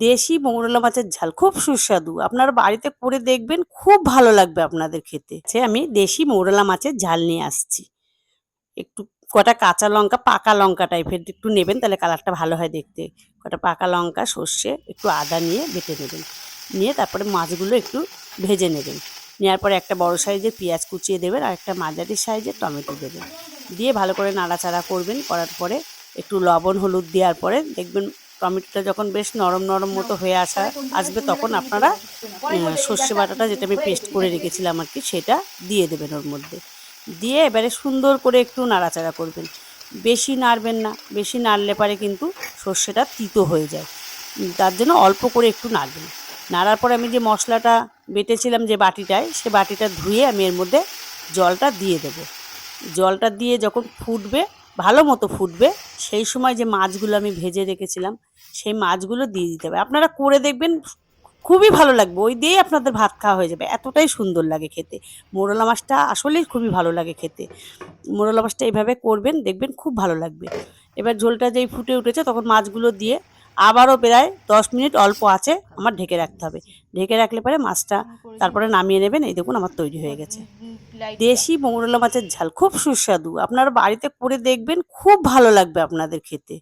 দেশি মৌরলা মাছের ঝাল, খুব সুস্বাদু। আপনারা বাড়িতে করে দেখবেন, খুব ভালো লাগবে আপনাদের খেতে। সে আমি দেশি মৌরলা মাছের ঝাল নিয়ে আসছি। একটু কটা কাঁচা লঙ্কা, পাকা লঙ্কা টাইপের একটু নেবেন, তাহলে কালারটা ভালো হয় দেখতে। কটা পাকা লঙ্কা, সর্ষে, একটু আদা নিয়ে বেটে নেবেন। নিয়ে তারপরে মাছগুলো একটু ভেজে নেবেন। নেওয়ার পরে একটা বড় সাইজের পেঁয়াজ কুচিয়ে দেবেন আর একটা মাঝারি সাইজের টমেটো দেবেন। দিয়ে ভালো করে নাড়াচাড়া করবেন, করার পরে একটু লবণ, হলুদ দেওয়ার পরে দেখবেন টমেটোটা যখন বেশ নরম নরম মতো হয়ে আসা আসবে তখন আপনারা সর্ষে বাটাটা যেটা আমি পেস্ট করে রেখেছিলাম আর কি, সেটা দিয়ে দেবেন ওর মধ্যে। দিয়ে এবারে সুন্দর করে একটু নাড়াচাড়া করবেন। বেশি নাড়বেন না, বেশি নাড়লে পারে কিন্তু সর্ষেটা তিতো হয়ে যায়। তার জন্য অল্প করে একটু নাড়বেন। নাড়ার পরে আমি যে মশলাটা বেটেছিলাম যে বাটিটায়, সে বাটিটা ধুয়ে আমি এর মধ্যে জলটা দিয়ে দেবো। জলটা দিয়ে যখন ফুটবে ভালো মতো ফুটবে। সেই সময় যে মাছগুলো আমি ভেজে রেখেছিলাম, সেই মাছগুলো দিয়ে দিতে হবে। আপনারা করে দেখবেন, খুবই ভালো লাগবে। ওই দিয়েই আপনাদের ভাত খাওয়া হয়ে যাবে। এতটাই সুন্দর লাগে খেতে। মোরলা মাছটা আসলেই খুবই ভালো লাগে খেতে। মোরলা মাছটা এইভাবে করবেন, দেখবেন খুব ভালো লাগবে। এবার ঝোলটা যেই ফুটে উঠেছে, তখন মাছগুলো দিয়ে আবারও প্রায় দশ মিনিট অল্প আছে আমার ঢেকে রাখতে হবে। ঢেকে রাখলে পরে মাছটা তারপরে নামিয়ে নেবেন। এই দেখুন আমার তৈরি হয়ে গেছে। দেশি মৌরলা মাছের ঝাল খুব সুস্বাদু। আপনারা বাড়িতে করে দেখবেন, খুব ভালো লাগবে আপনাদের খেতে।